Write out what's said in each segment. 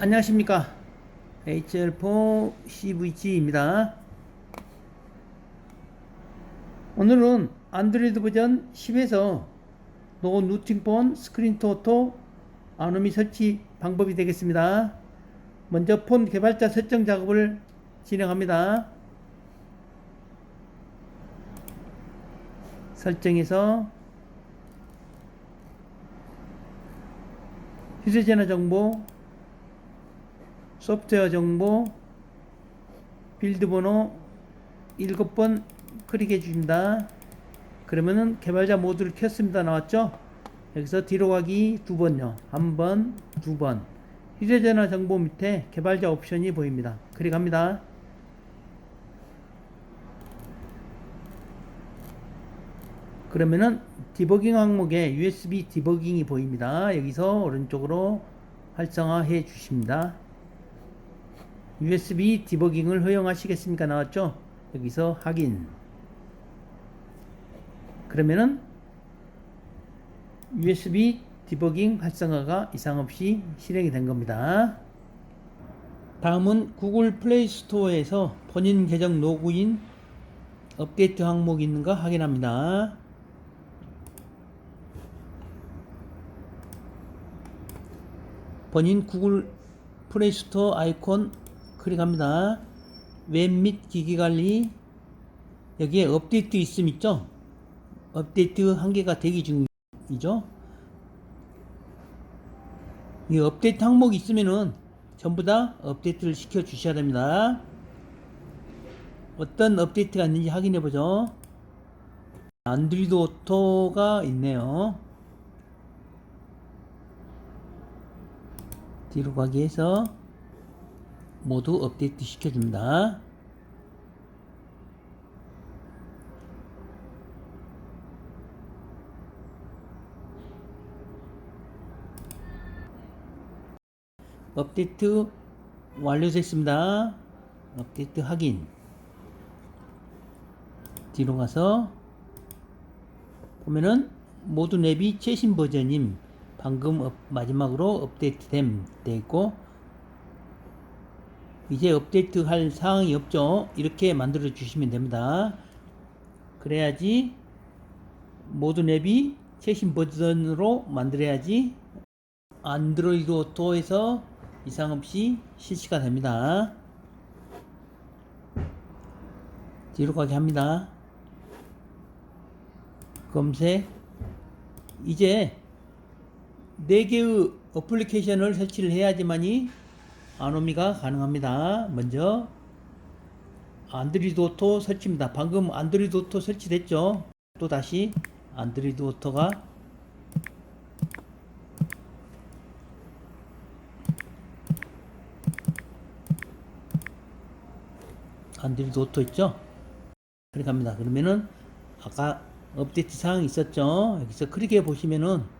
안녕하십니까? HL4 CVG입니다. 오늘은 안드로이드 버전 10에서 노 루팅폰 스크린 토토 아노미 설치 방법이 되겠습니다. 먼저 폰 개발자 설정 작업을 진행합니다. 설정에서 휴대전화 정보 소프트웨어 정보 빌드 번호 7번 클릭해 주십니다. 그러면은 개발자 모드를 켰습니다. 나왔죠? 여기서 뒤로 가기 두 번요. 한 번, 두 번. 휴대전화 정보 밑에 개발자 옵션이 보입니다. 클릭합니다. 그러면은 디버깅 항목에 USB 디버깅이 보입니다. 여기서 오른쪽으로 활성화해 주십니다. USB 디버깅을 허용하시겠습니까? 나왔죠? 여기서 확인. 그러면은 USB 디버깅 활성화가 이상 없이 실행이 된 겁니다. 다음은 구글 플레이 스토어에서 본인 계정 로그인 업데이트 항목이 있는가 확인합니다. 본인 구글 플레이 스토어 아이콘 클릭합니다. 웹 및 기기 관리 여기에 업데이트 있음 있죠? 업데이트 한 개가 대기 중이죠? 이 업데이트 항목이 있으면은 전부 다 업데이트를 시켜 주셔야 됩니다. 어떤 업데이트가 있는지 확인해 보죠. 안드로이드 오토가 있네요. 뒤로 가기 해서 모두 업데이트 시켜줍니다. 업데이트 완료됐습니다. 업데이트 확인. 뒤로 가서 보면은 모두 앱이 최신 버전임. 방금 업- 마지막으로 업데이트됨 돼 있고 이제 업데이트 할 사항이 없죠. 이렇게 만들어 주시면 됩니다. 그래야지 모든 앱이 최신 버전으로 만들어야지 안드로이드 오토에서 이상 없이 실시가 됩니다. 뒤로 가게 합니다. 검색. 이제 4개의 어플리케이션을 설치를 해야지만이 아노미가 가능합니다. 먼저 오토 설치입니다. 방금 오토 설치됐죠? 또 다시 안드로이드 오토 있죠? 클릭합니다. 그러면은 아까 업데이트 사항이 있었죠? 여기서 클릭해 보시면은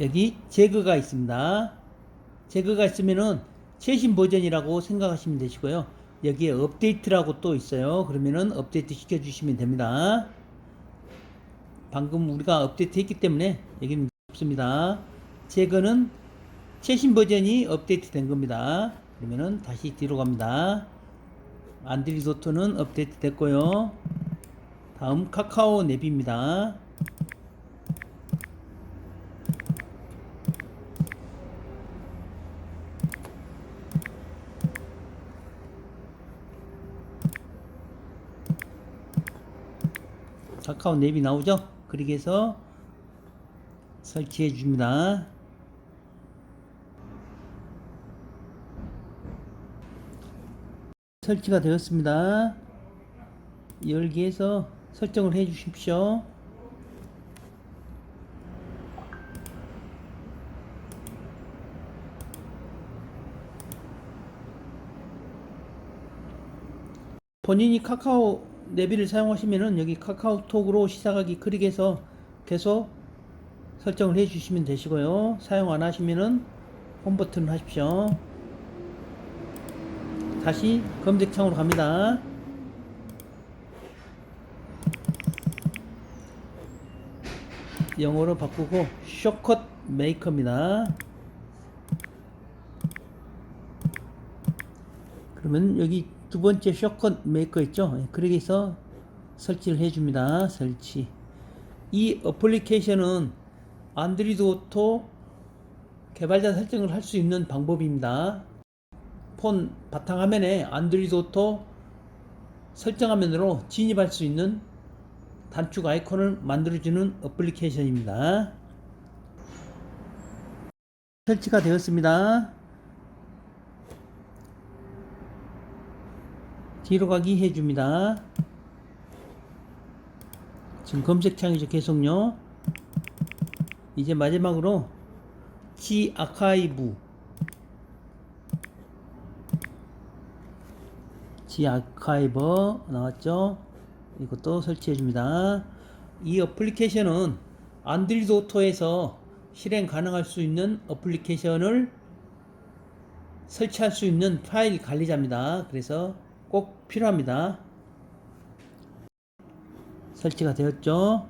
여기 제거가 있습니다. 제거가 있으면은 최신 버전이라고 생각하시면 되시고요. 여기에 업데이트라고 또 있어요. 그러면은 업데이트 시켜 주시면 됩니다. 방금 우리가 업데이트 했기 때문에 여기는 없습니다. 제거는 최신 버전이 업데이트 된 겁니다. 그러면은 다시 뒤로 갑니다. 안드로이드 오토는 업데이트 됐고요. 다음 카카오 앱입니다. 카카오 앱이 나오죠? 그렇게 해서 설치해 줍니다. 설치가 되었습니다. 열기 해서 설정을 해 주십시오. 본인이 카카오 내비를 사용하시면은 여기 카카오톡으로 시작하기 클릭해서 계속 설정을 해 주시면 되시고요. 사용 안 하시면은 홈 버튼 하십시오. 다시 검색창으로 갑니다. 영어로 바꾸고 쇼컷 메이커입니다. 그러면 여기 두 번째 쇼컷 메이커 있죠? 예, 그러기서 설치를 해줍니다. 설치. 이 어플리케이션은 안드로이드 오토 개발자 설정을 할 수 있는 방법입니다. 폰 바탕화면에 안드로이드 오토 설정화면으로 진입할 수 있는 단축 아이콘을 만들어주는 어플리케이션입니다. 설치가 되었습니다. 뒤로 가기 해줍니다. 지금 검색창이죠. 계속요. 이제 마지막으로 G 아카이브 G 아카이버 나왔죠? 이것도 설치해 줍니다. 이 어플리케이션은 안드로이드 오토에서 실행 가능할 수 있는 어플리케이션을 설치할 수 있는 파일 관리자입니다. 그래서 꼭 필요합니다. 설치가 되었죠?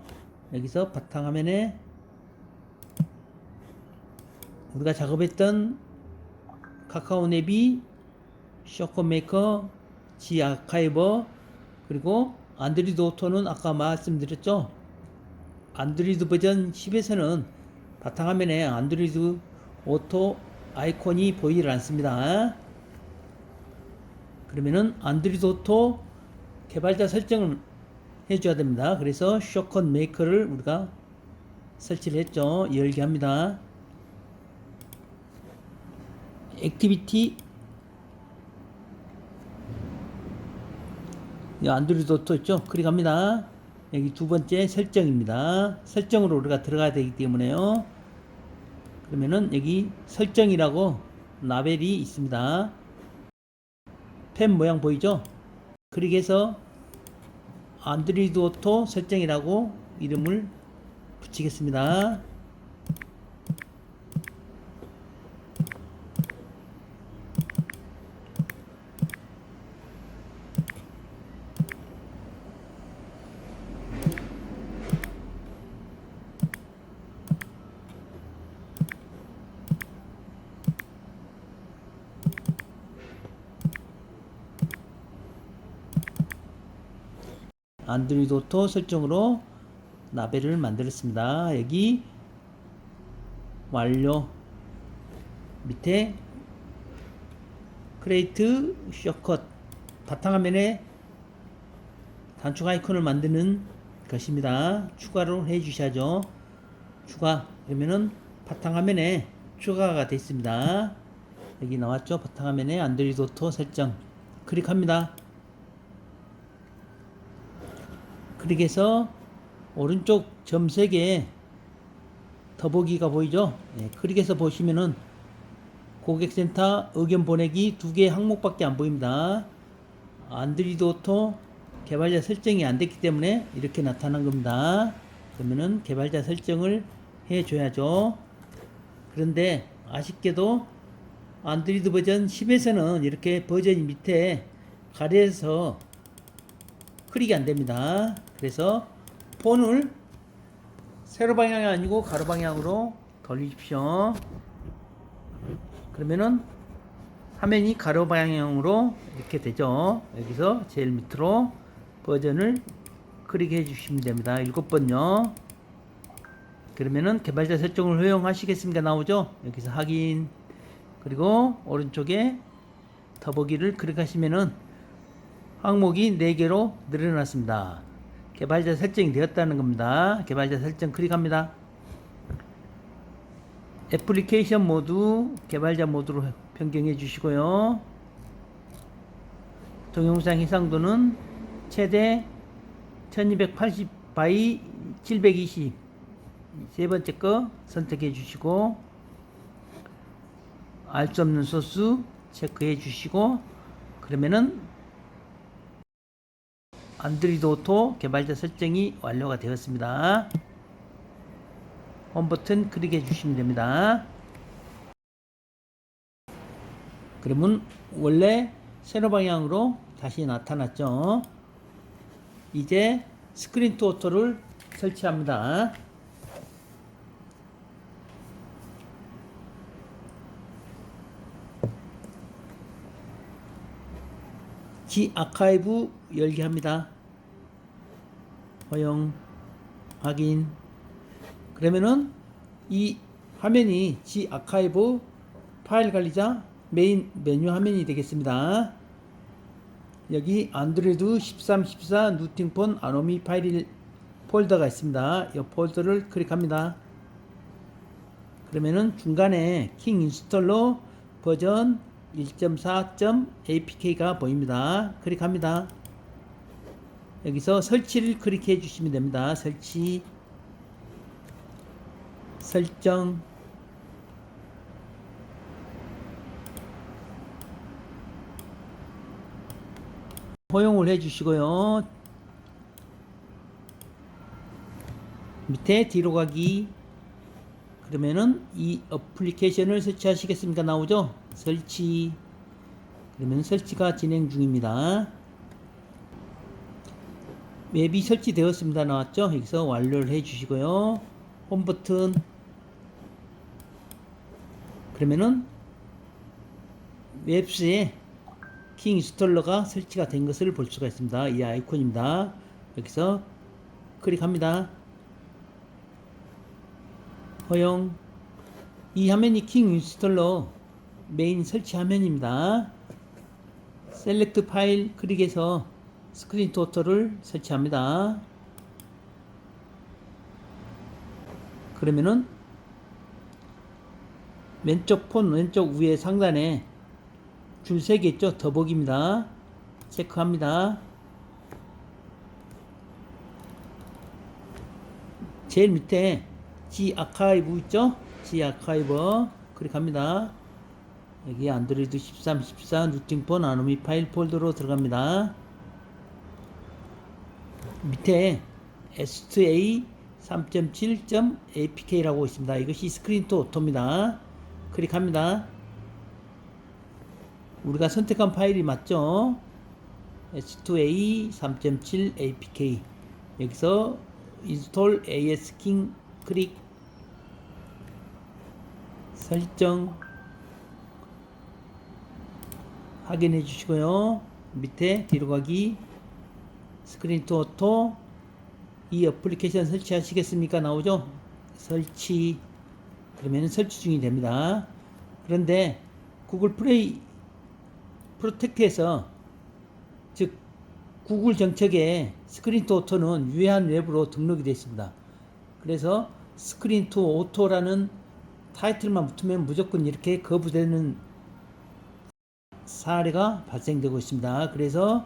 여기서 바탕화면에 우리가 작업했던 카카오 내비, 쇼커메이커, G 아카이버, 그리고 안드로이드 오토는 아까 말씀드렸죠? 안드로이드 버전 10에서는 바탕화면에 안드로이드 오토 아이콘이 보이질 않습니다. 그러면은 안드로이드 오토 개발자 설정을 해줘야 됩니다. 그래서 쇼컷 메이커를 우리가 설치를 했죠. 열게 합니다. 액티비티 이 안드로이드 오토 있죠? 클릭합니다. 여기 두 번째 설정입니다. 설정으로 우리가 들어가야 되기 때문에요. 그러면은 여기 설정이라고 라벨이 있습니다. 펜 모양 보이죠? 클릭해서 안드로이드 오토 설정이라고 이름을 붙이겠습니다. 안드로이드 오토 설정으로 라벨을 만들었습니다. 여기 완료 밑에 크레이트 쇼컷 바탕화면에 단축 아이콘을 만드는 것입니다. 추가로 해 주셔야죠. 추가 그러면은 바탕화면에 추가가 되어 있습니다. 여기 나왔죠? 바탕화면에 안드로이드 오토 설정 클릭합니다. 클릭해서 오른쪽 점 3개 더보기가 보이죠? 네, 클릭해서 보시면은 고객센터 의견 보내기 두 개 항목밖에 안 보입니다. 안드로이드 오토 개발자 설정이 안 됐기 때문에 이렇게 나타난 겁니다. 그러면은 개발자 설정을 해 줘야죠. 그런데 아쉽게도 안드로이드 버전 10에서는 이렇게 버전이 밑에 가려서 클릭이 안 됩니다. 그래서 폰을 세로 방향이 아니고 가로 방향으로 돌리십시오. 그러면은 화면이 가로 방향으로 이렇게 되죠. 여기서 제일 밑으로 버전을 클릭해 주시면 됩니다. 일곱 번요. 그러면은 개발자 설정을 허용하시겠습니까? 나오죠? 여기서 확인. 그리고 오른쪽에 더보기를 클릭하시면은 항목이 4개로 늘어났습니다. 개발자 설정이 되었다는 겁니다. 개발자 설정 클릭합니다. 애플리케이션 모드 개발자 모드로 변경해 주시고요. 동영상 해상도는 최대 1280 바이 720 세 번째 거 선택해 주시고 알 수 없는 소스 체크해 주시고 그러면은 안드로이드 오토 개발자 설정이 완료가 되었습니다. 홈 버튼 클릭해 주시면 됩니다. 그러면 원래 세로 방향으로 다시 나타났죠. 이제 스크린 투 오토를 설치합니다. G 아카이브 열기 합니다. 허용 확인 그러면은 이 화면이 G 아카이브 파일 관리자 메인 메뉴 화면이 되겠습니다. 여기 안드로이드 13, 14 누팅폰 아노미 파일 폴더가 있습니다. 이 폴더를 클릭합니다. 그러면은 중간에 킹 인스톨러 버전 1.4.apk가 보입니다. 클릭합니다. 여기서 설치를 클릭해 주시면 됩니다. 설치 설정 허용을 해 주시고요. 밑에 뒤로 가기 그러면은 이 어플리케이션을 설치하시겠습니까? 나오죠? 설치. 그러면 설치가 진행 중입니다. 웹이 설치되었습니다. 나왔죠? 여기서 완료를 해 주시고요. 홈 버튼. 그러면은 웹스에 킹 인스톨러가 설치가 된 것을 볼 수가 있습니다. 이 아이콘입니다. 여기서 클릭합니다 허용 이 화면이 킹 인스톨러 메인 설치 화면입니다. 셀렉트 파일 클릭해서 스크린 토터를 설치합니다. 그러면은 왼쪽 폰 왼쪽 위에 상단에 줄 3개 있죠? 더보기입니다. 체크합니다. 제일 밑에 G 아카이브 있죠? G 아카이브 클릭합니다. 여기 안드로이드 13, 14 누팅폰 아노미 파일 폴더로 들어갑니다. 밑에 S2A 3.7.apk라고 있습니다. 이것이 스크린 투 오토입니다. 클릭합니다. 우리가 선택한 파일이 맞죠? S2A 3.7 apk 여기서 install asking 클릭 설정 확인해 주시고요. 밑에 뒤로 가기 스크린 투 오토 이 어플리케이션 설치하시겠습니까? 나오죠? 설치 그러면 설치 중이 됩니다. 그런데 구글 플레이 프로텍트에서 즉 구글 정책에 스크린 투 오토는 유해한 웹으로 등록이 되어 있습니다. 그래서 스크린 투 오토라는 타이틀만 붙으면 무조건 이렇게 거부되는 사례가 발생되고 있습니다. 그래서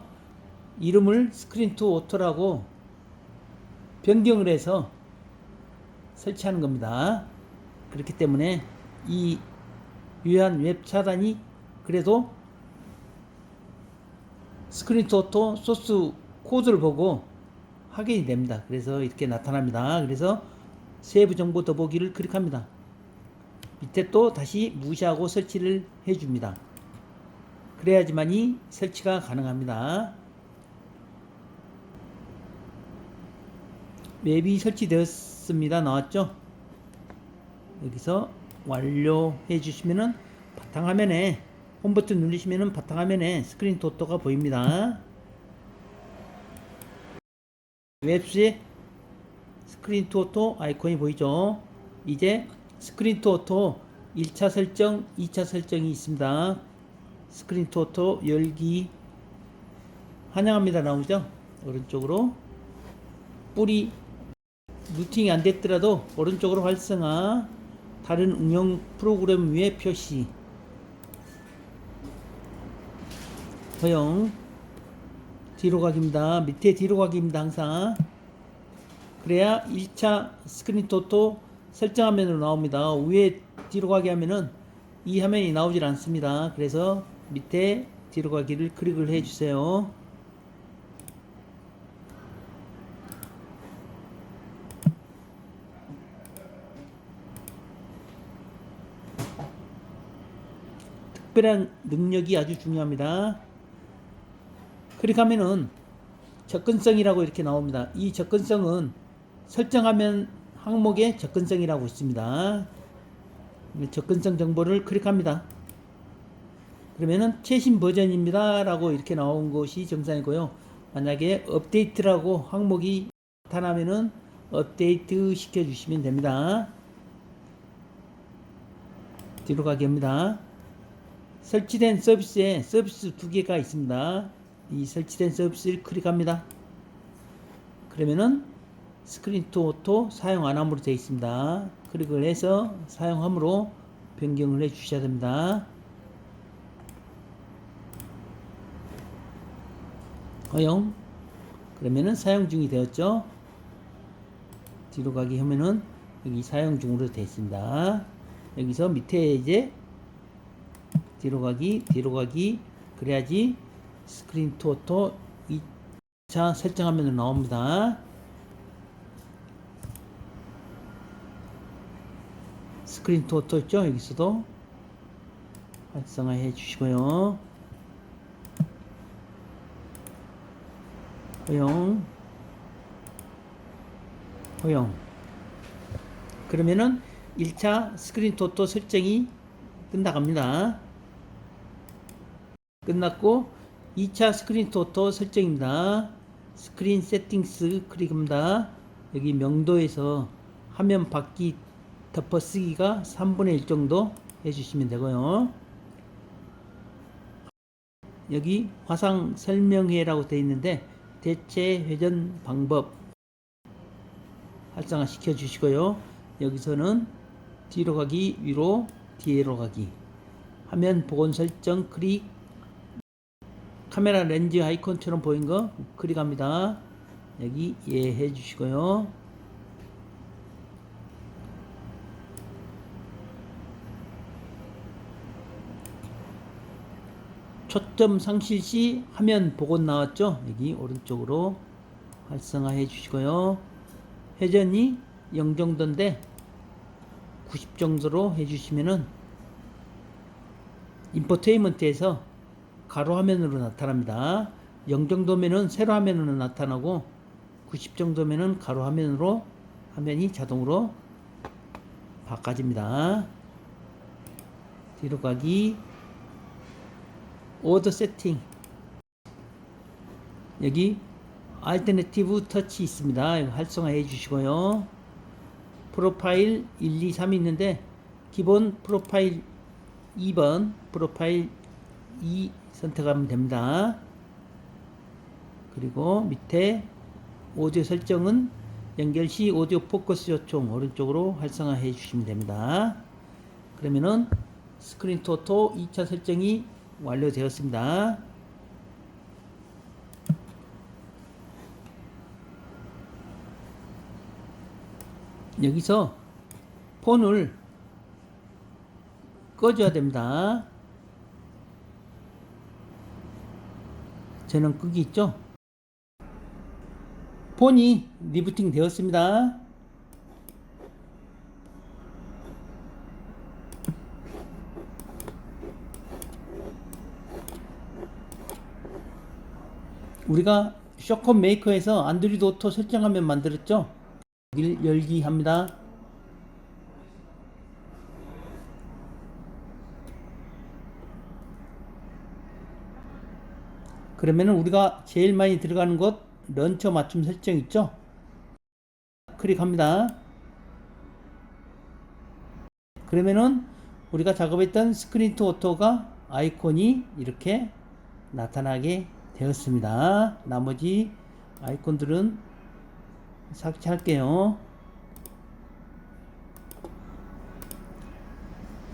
이름을 스크린 투 오토라고 변경을 해서 설치하는 겁니다. 그렇기 때문에 이 유해한 웹 차단이 그래도 스크린 투 오토 소스 코드를 보고 확인이 됩니다. 그래서 이렇게 나타납니다. 그래서 세부 정보 더보기를 클릭합니다. 밑에 또 다시 무시하고 설치를 해줍니다. 그래야지만이 설치가 가능합니다. 맵이 설치되었습니다. 나왔죠? 여기서 완료해 주시면은 바탕화면에 홈 버튼 누르시면은 바탕화면에 스크린 도토가 보입니다. 웹스에 스크린 토토 아이콘이 보이죠? 이제 스크린 토토 1차 설정, 2차 설정이 있습니다. 스크린 토토 열기 환영합니다 나오죠? 오른쪽으로 뿌리 루팅이 안 됐더라도 오른쪽으로 활성화 다른 응용 프로그램 위에 표시 허용 뒤로 가기입니다. 밑에 뒤로 가기입니다. 항상 그래야 1차 스크린 토토 설정 화면으로 나옵니다. 위에 뒤로 가기 하면은 이 화면이 나오질 않습니다. 그래서 밑에 뒤로 가기를 클릭을 해 주세요. 특별한 능력이 아주 중요합니다. 클릭하면은 접근성이라고 이렇게 나옵니다. 이 접근성은 설정하면 항목에 접근성이라고 있습니다. 접근성 정보를 클릭합니다. 그러면은 최신 버전입니다. 라고 이렇게 나온 것이 정상이고요. 만약에 업데이트라고 항목이 나타나면은 업데이트 시켜주시면 됩니다. 뒤로 가기 합니다. 설치된 서비스에 서비스 두 개가 있습니다. 이 설치된 서비스를 클릭합니다. 그러면은 스크린 투 오토 사용 안 함으로 되어 있습니다. 클릭을 해서 사용함으로 변경을 해 주셔야 됩니다. 허용. 그러면은 사용 중이 되었죠. 뒤로 가기 하면은 여기 사용 중으로 되어 있습니다. 여기서 밑에 이제 뒤로 가기, 뒤로 가기 그래야지 스크린 투 오토 2차 설정 화면으로 나옵니다. 스크린 투 오토 있죠? 여기서도 활성화해 주시고요. 허용 허용 그러면은 1차 스크린 토토 설정이 끝나갑니다. 끝났고 2차 스크린 토토 설정입니다. 스크린 세팅스 클릭합니다. 여기 명도에서 화면 바퀴 덮어쓰기가 3분의 1 정도 해주시면 되고요. 여기 화상 설명회라고 되어 있는데 대체 회전 방법 활성화 시켜 주시고요. 여기서는 뒤로 가기, 위로, 뒤로 가기. 화면 복원 설정 클릭. 카메라 렌즈 아이콘처럼 보인 거 클릭합니다. 여기 예 해 주시고요. 초점 상실 시 화면 복원 나왔죠? 여기 오른쪽으로 활성화해 주시고요. 회전이 0 정도인데 90 정도로 해주시면은 인포테인먼트에서 가로 화면으로 나타납니다. 0 정도면은 세로 화면으로 나타나고 90 정도면은 가로 화면으로 화면이 자동으로 바꿔집니다. 뒤로 가기 오더 세팅 여기 알터네티브 터치 있습니다. 활성화해 주시고요. 프로파일 1, 2, 3이 있는데 기본 프로파일 2번 프로파일 2 선택하면 됩니다. 그리고 밑에 오디오 설정은 연결 시 오디오 포커스 요청 오른쪽으로 활성화해 주시면 됩니다. 그러면은 스크린 토토 2차 설정이 완료되었습니다. 여기서 폰을 꺼줘야 됩니다. 저는 끄기 있죠? 폰이 리부팅 되었습니다. 우리가 쇼컷 메이커에서 안드로이드 오토 설정하면 만들었죠? 여기를 열기 합니다. 그러면은 우리가 제일 많이 들어가는 곳 런처 맞춤 설정 있죠? 클릭합니다. 그러면은 우리가 작업했던 스크린 투 오토가 아이콘이 이렇게 나타나게 되었습니다. 나머지 아이콘들은 삭제할게요.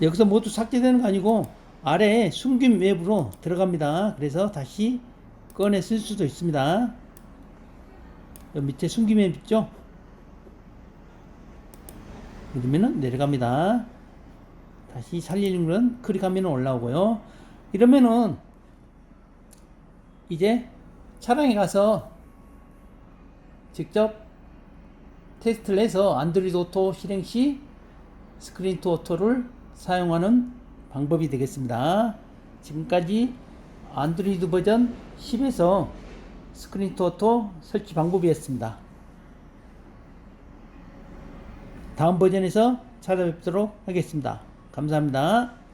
여기서 모두 삭제되는 거 아니고 아래에 숨긴 웹으로 들어갑니다. 그래서 다시 꺼내 쓸 수도 있습니다. 밑에 숨긴 웹 있죠? 누르면은 내려갑니다. 다시 살리는 건 클릭하면 올라오고요. 이러면은 이제 차량에 가서 직접 테스트를 해서 안드로이드 오토 실행 시 스크린 투 오토를 사용하는 방법이 되겠습니다. 지금까지 안드로이드 버전 10에서 스크린 투 오토 설치 방법이었습니다. 다음 버전에서 찾아뵙도록 하겠습니다. 감사합니다.